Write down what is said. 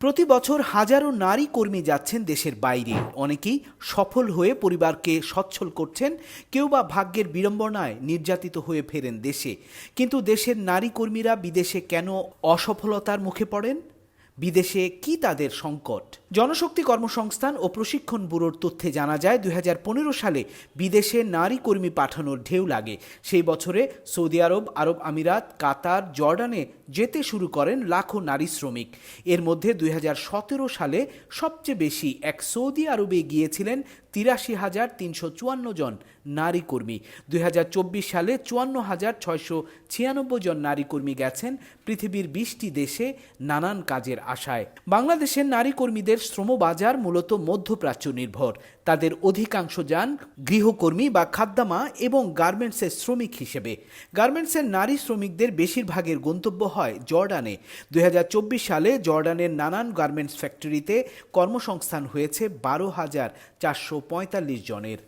প্রতি বছর হাজারো নারী কর্মী যাচ্ছেন দেশের বাইরে। অনেকেই সফল হয়ে পরিবারকে সচ্ছল করছেন, কেউ বা ভাগ্যের বিড়ম্বনায় নির্যাতিত হয়ে ফেরেন দেশে। কিন্তু দেশের নারী কর্মীরা বিদেশে কেন অসফলতার মুখে পড়েন? বিদেশে কি তাদের সংকট? জনশক্তি কর্মসংস্থান ও প্রশিক্ষণ ব্যুরোর তথ্যে জানা যায়, দুই সালে বিদেশে নারী কর্মী পাঠানোর ঢেউ লাগে। সেই বছরে সৌদি আরব আরব আমিরাত, কাতার, জর্ডানে যেতে শুরু করেন লাখো নারী শ্রমিক। এর মধ্যে দুই হাজার সতেরো সালে সবচেয়ে বেশি এক সৌদি আরবে গিয়েছিলেন তিরাশি হাজার তিনশো চুয়ান্ন জন নারী কর্মী দুই হাজার চব্বিশ সালে চুয়ান্ন হাজার ছয়শো ছিয়ানব্বই জন নারী কর্মী গেছেন পৃথিবীর বিশটি দেশে নানান কাজের আশায়। বাংলাদেশের নারী কর্মীদের শ্রমবাজার মূলত মধ্যপ্রাচ্য নির্ভর। তাদের অধিকাংশ যান গৃহকর্মী বা খাদ্যামা এবং গার্মেন্টসের শ্রমিক হিসেবে। গার্মেন্টসের নারী শ্রমিকদের বেশিরভাগের গন্তব্য হয় জর্ডানে। দুই হাজার চব্বিশ সালে জর্ডানের নানান গার্মেন্টস ফ্যাক্টরিতে কর্মসংস্থান হয়েছে বারো হাজার চারশো জনের